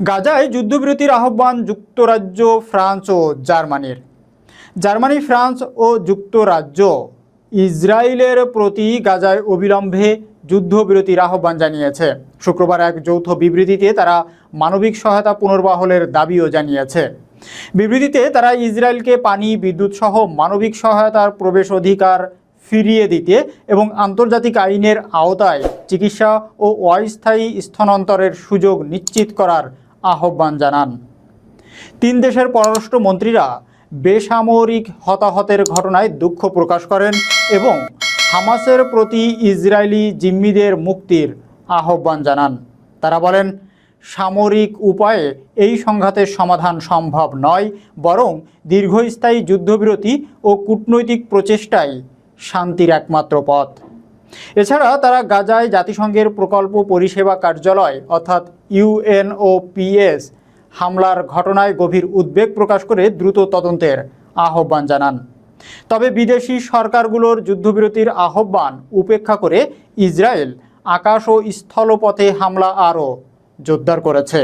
গাজায় যুদ্ধবিরতির আহ্বান যুক্তরাজ্য, ফ্রান্স ও জার্মানির। জার্মানি, ফ্রান্স ও যুক্তরাজ্য ইসরায়েলের প্রতি গাজায় অবিলম্বে যুদ্ধবিরতির আহ্বান জানিয়েছে। শুক্রবার এক যৌথ বিবৃতিতে তারা মানবিক সহায়তা পুনর্বহলের দাবিও জানিয়েছে। বিবৃতিতে তারা ইসরায়েলকে পানি, বিদ্যুৎ সহ মানবিক সহায়তার প্রবেশ অধিকার ফিরিয়ে দিতে এবং আন্তর্জাতিক আইনের আওতায় চিকিৎসা ও অস্থায়ী স্থানান্তরের সুযোগ নিশ্চিত করার আহ্বান জানান। তিন দেশের পররাষ্ট্রমন্ত্রীরা বেসামরিক হতাহতের ঘটনায় দুঃখ প্রকাশ করেন এবং হামাসের প্রতি ইসরায়েলি জিম্মিদের মুক্তির আহ্বান জানান। তারা বলেন, সামরিক উপায়ে এই সংঘাতের সমাধান সম্ভব নয়, বরং দীর্ঘস্থায়ী যুদ্ধবিরতি ও কূটনৈতিক প্রচেষ্টাই শান্তির একমাত্র পথ। এছাড়া তারা গাজায় জাতিসংঘের প্রকল্প পরিষেবা কার্যালয়, অর্থাৎ ইউএনওপিএস, হামলার ঘটনায় গভীর উদ্বেগ প্রকাশ করে দ্রুত তদন্তের আহ্বান জানান। তবে বিদেশি সরকারগুলোর যুদ্ধবিরতির আহ্বান উপেক্ষা করে ইসরায়েল আকাশ ও স্থলপথে হামলা আরও জোরদার করেছে।